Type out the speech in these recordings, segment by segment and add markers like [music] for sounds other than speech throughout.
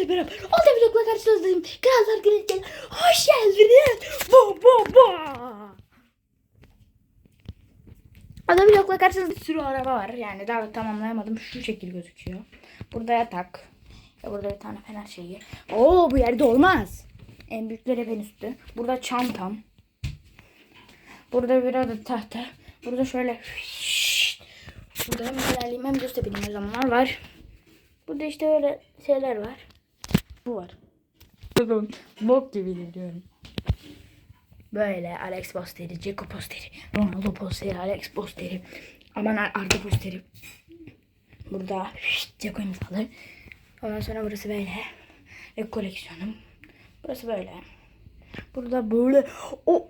sizlerle beraber Alta Vlog'la karşınızdayım. Krallar Kraliçeler hoş geldiniz. Bo bo bo. Alta Vlog'la karşınızda bir sürü araba var. Yani daha tamamlayamadım. Şu şekil gözüküyor. Burada yatak. Ve burada bir tane fener şeyi. Oo bu yerde olmaz. En büyükleri ben üstü. Burada çantam. Burada bir adet tahta. Burada şöyle Burada hem ilerleyeyim hem göstereyim zamanlar var. Burada işte öyle şeyler var. Bu var. Bok gibi diyorum. Böyle Alex posteri, Ceko posteri, Ronaldo posteri, Alex posteri. Aman Ar- Arda posteri. Burada Ceko imzalı. Ondan sonra burası böyle. Ve koleksiyonum. Burası böyle. Burada böyle o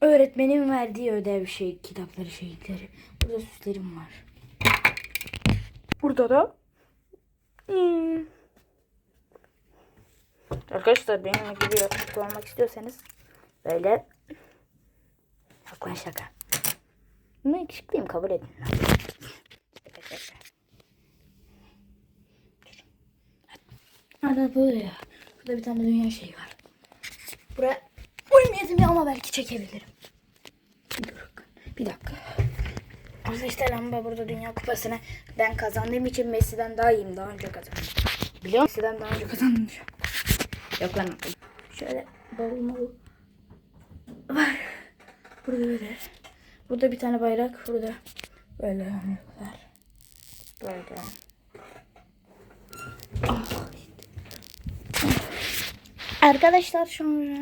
öğretmenin verdiği ödev şey, kitapları, şeyleri. Burada süslerim var. Burada da Hmm. Arkadaşlar benim gibi yakışıklı olmak istiyorsanız böyle yok lan şaka. Ben yakışıklıyım kabul edin. Arada böyle ya. Burada bir tane dünya şeyi var. Buraya uymayasın ama belki çekebilirim. Bir dakika. Dakika. Arkadaşlar lamba burada Dünya Kupası'nı ben kazandığım için Messi'den daha iyiyim. Daha önce kazandım. Biliyor musun? Messi'den daha önce kazandım. Yok lan. Şöyle bavul mavul var. Burada böyle. Burada bir tane bayrak. Burada böyle var. Böyle. Ah. Arkadaşlar sonra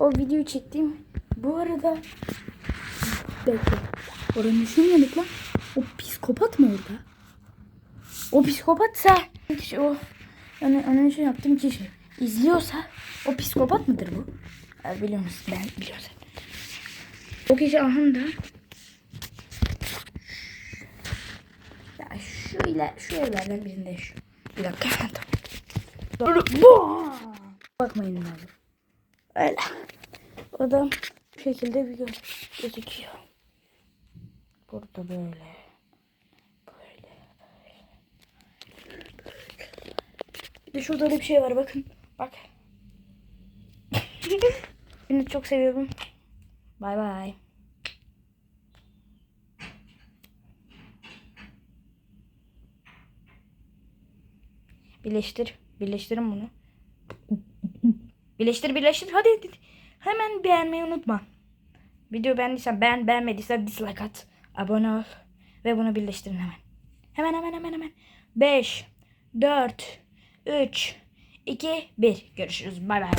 o videoyu çektim. Bu arada Bekle. Oranın düşünmedik lan. O psikopat mı orada? O psikopatsa kişi o yani onun için yaptığım kişi izliyorsa o psikopat mıdır bu? Ya biliyor musun? Ben biliyorum. O kişi ahında ya şu ile şu evlerden birinde şu. Bir dakika. Tamam. Bu. Bakmayın ne olur. Öyle. O da bu şekilde bir göz gözüküyor. Burada böyle. Böyle. De şurada da bir şey var bakın. Bak. [laughs] Seni çok seviyorum. Bay bay. Birleştir. Birleştirin bunu. Birleştir birleştir. Hadi, hadi. Hemen beğenmeyi unutma. Video beğendiysen beğen, beğenmediysen dislike at. Abone ol. Ve bunu birleştirin hemen. Hemen hemen hemen hemen. 5, 4, 3, 2, 1. Görüşürüz. Bay bay.